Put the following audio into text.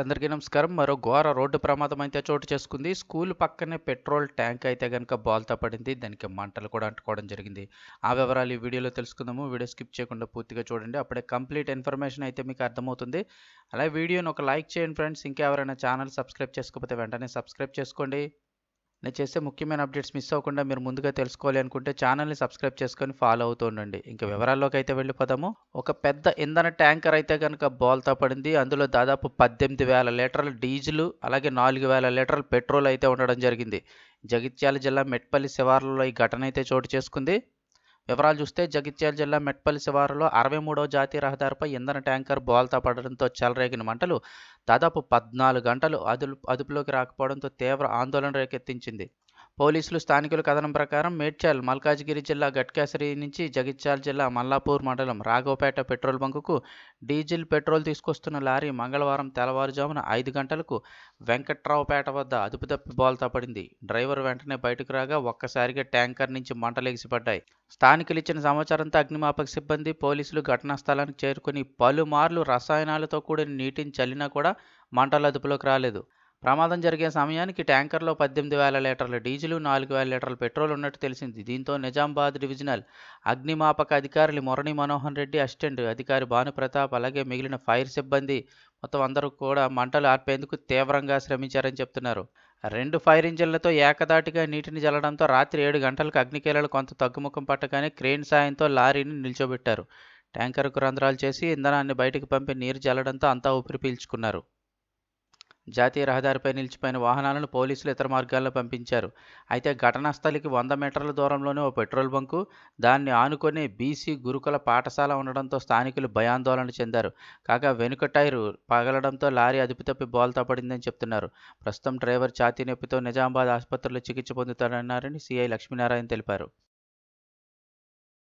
అందరికీ నమస్కారం. మరో ఘోర రోడ్డు ప్రమాదం అయితే చోటు చేసుకుంది. స్కూల్ పక్కనే పెట్రోల్ ట్యాంక్ అయితే కనుక బాల్తో పడింది. దానికి మంటలు కూడా అంటుకోవడం జరిగింది. ఆ వివరాలు ఈ వీడియోలో తెలుసుకుందాము. వీడియో స్కిప్ చేయకుండా పూర్తిగా చూడండి. అప్పుడే కంప్లీట్ ఇన్ఫర్మేషన్ అయితే మీకు అర్థమవుతుంది. అలాగే వీడియోని ఒక లైక్ చేయండి ఫ్రెండ్స్. ఇంకా ఎవరైనా ఛానల్ సబ్స్క్రైబ్ చేసుకోకపోతే వెంటనే సబ్స్క్రైబ్ చేసుకోండి. నేను చేసే ముఖ్యమైన అప్డేట్స్ మిస్ అవ్వకుండా మీరు ముందుగా తెలుసుకోవాలి అనుకుంటే ఛానల్ని సబ్స్క్రైబ్ చేసుకొని ఫాలో అవుతూ ఉండండి. ఇంకా వివరాల్లోకి అయితే వెళ్ళిపోదాము. ఒక పెద్ద ఇంధన ట్యాంకర్ అయితే కనుక బోల్తా పడింది. అందులో దాదాపు పద్దెనిమిది వేల లీటర్ల డీజిల్ అలాగే నాలుగు వేల లీటర్ల పెట్రోల్ అయితే ఉండడం జరిగింది. జగిత్యాల జిల్లా మెట్పల్లి శివార్లలో ఈ ఘటన అయితే చోటు చేసుకుంది. వివరాలు చూస్తే జగిత్యాల జిల్లా మెట్పల్లి శివారులో అరవై మూడవ జాతీయ రహదారిపై ఇంధన ట్యాంకర్ బోల్తా పడడంతో చెలరేగిన మంటలు దాదాపు పద్నాలుగు గంటలు అదుపు అదుపులోకి రాకపోవడంతో తీవ్ర ఆందోళన రేకెత్తించింది. పోలీసులు స్థానికుల కథనం ప్రకారం మేడ్చల్ మల్కాజ్గిరి జిల్లా గట్కేసరి నుంచి జగిత్యాల జిల్లా మల్లాపూర్ మండలం రాఘవపేట పెట్రోల్ బంకుకు డీజిల్ పెట్రోల్ తీసుకొస్తున్న లారీ మంగళవారం తెల్లవారుజామున ఐదు గంటలకు వెంకట్రావుపేట వద్ద అదుపుతప్పి బోల్తా పడింది. డ్రైవర్ వెంటనే బయటకు రాగా ఒక్కసారిగా ట్యాంకర్ నుంచి మంటలు ఎగిసిపడ్డాయి. స్థానికులు ఇచ్చిన సమాచారంతో అగ్నిమాపక సిబ్బంది పోలీసులు ఘటనా స్థలానికి చేరుకుని పలుమార్లు రసాయనాలతో కూడిన నీటిని చల్లినా కూడా మంటలు అదుపులోకి రాలేదు. ప్రమాదం జరిగే సమయానికి ట్యాంకర్లో పద్దెనిమిది వేల లీటర్ల డీజిల్ నాలుగు వేల లీటర్ల పెట్రోల్ ఉన్నట్టు తెలిసింది. దీంతో నిజామాబాద్ డివిజనల్ అగ్నిమాపక అధికారులు మురళీ మనోహర్ రెడ్డి అసిస్టెంట్ అధికారి భానుప్రతాప్ అలాగే మిగిలిన ఫైర్ సిబ్బంది మొత్తం అందరూ కూడా మంటలు ఆర్పేందుకు తీవ్రంగా శ్రమించారని చెప్తున్నారు. రెండు ఫైర్ ఇంజిన్లతో ఏకదాటిగా నీటిని జల్లడంతో రాత్రి ఏడు గంటలకు అగ్నికేలలు కొంత తగ్గుముఖం పట్టగానే క్రేన్ సాయంతో లారీని నిల్చోబెట్టారు. ట్యాంకర్కు రంధ్రాలు చేసి ఇంధనాన్ని బయటకు పంపి నీరు జల్లడంతో అంతా ఊపిరి పీల్చుకున్నారు. జాతీయ రహదారిపై నిలిచిపోయిన వాహనాలను పోలీసులు ఇతర మార్గాల్లో పంపించారు. అయితే ఘటనా స్థలికి వంద మీటర్ల దూరంలోనే ఓ పెట్రోల్ బంకు దాన్ని ఆనుకొని బీసీ గురుకుల పాఠశాల ఉండడంతో స్థానికులు భయాందోళన చెందారు. కాగా వెనుక టైరు పగలడంతో లారీ అదుపు తప్పి బోల్తా పడిందని చెప్తున్నారు. ప్రస్తుతం డ్రైవర్ ఛాతీ నొప్పితో నిజామాబాద్ ఆసుపత్రిలో చికిత్స పొందుతాడన్నారని సీఐ లక్ష్మీనారాయణ తెలిపారు.